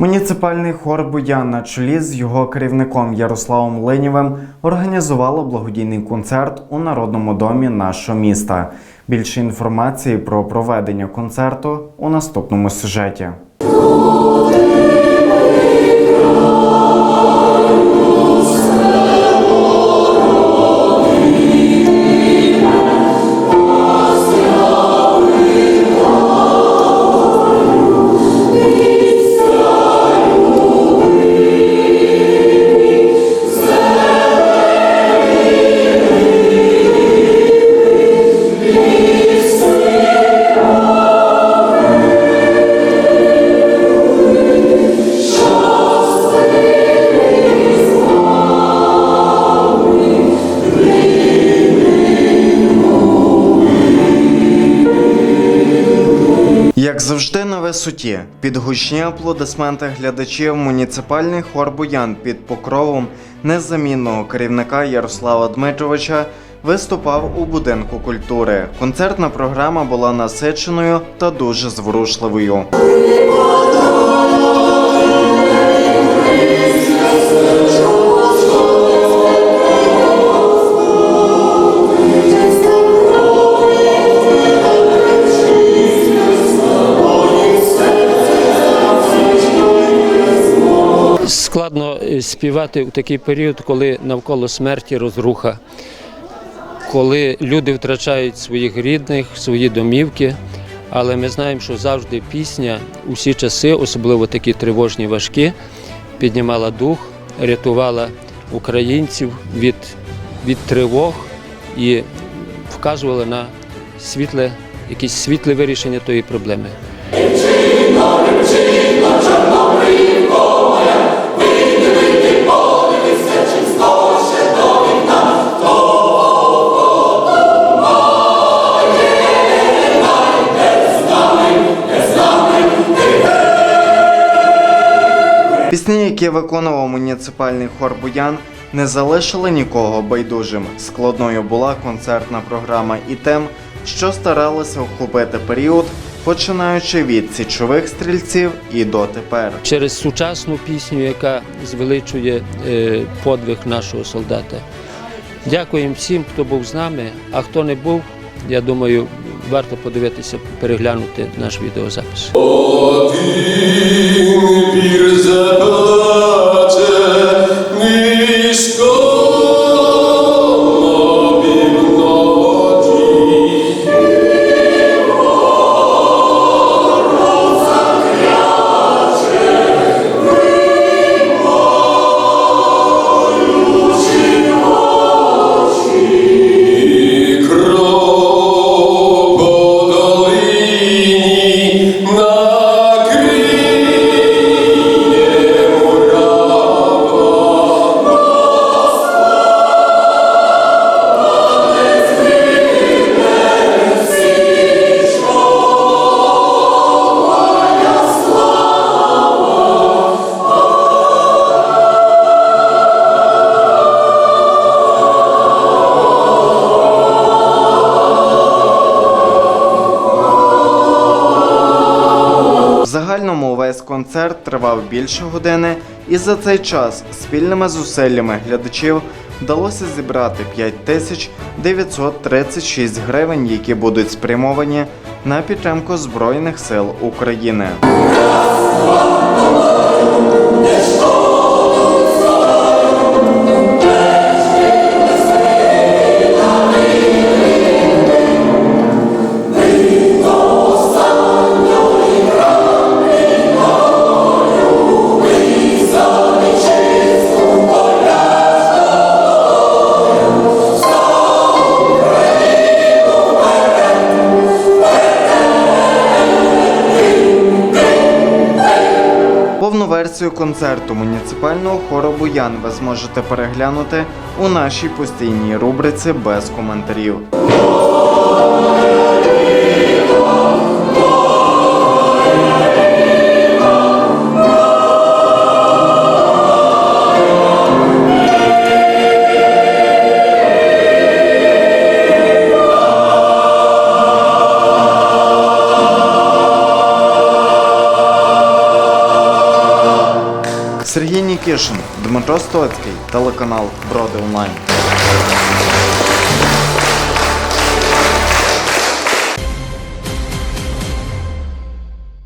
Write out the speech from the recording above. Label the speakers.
Speaker 1: Муніципальний хор Буян на чолі з його керівником Ярославом Ленєвим організувало благодійний концерт у Народному домі нашого міста. Більше інформації про проведення концерту у наступному сюжеті. Як завжди на висоті, під гучні аплодисменти глядачів муніципальний хор Буян під покровом незамінного керівника Ярослава Дмитровича виступав у будинку культури. Концертна програма була насиченою та дуже зворушливою.
Speaker 2: Складно е, співати у такий період, коли навколо смерті розруха, коли люди втрачають своїх рідних, свої домівки. Але ми знаємо, що завжди пісня у всі часи, особливо такі тривожні, важкі, піднімала дух, рятувала українців від, від тривог і вказувала на світле, якісь світле вирішення тої проблеми.
Speaker 1: Пісні, які виконував муніципальний хор Буян, не залишили нікого байдужим. Складною була концертна програма і тем, що старалися охопити період, починаючи від січових стрільців і дотепер.
Speaker 2: через сучасну пісню, яка звеличує е, подвиг нашого солдата. Дякуємо всім, хто був з нами, а хто не був, я думаю, варто подивитися, переглянути наш відеозапис.
Speaker 1: Весь концерт тривав більше години, і за цей час спільними зусиллями глядачів вдалося зібрати 5936 гривень, які будуть спрямовані на підтримку Збройних сил України. Версію концерту муніципального хору Буян ви зможете переглянути у нашій постійній рубриці без коментарів. Нікішин, Дмитро Стоцький, телеканал Броди Онлайн.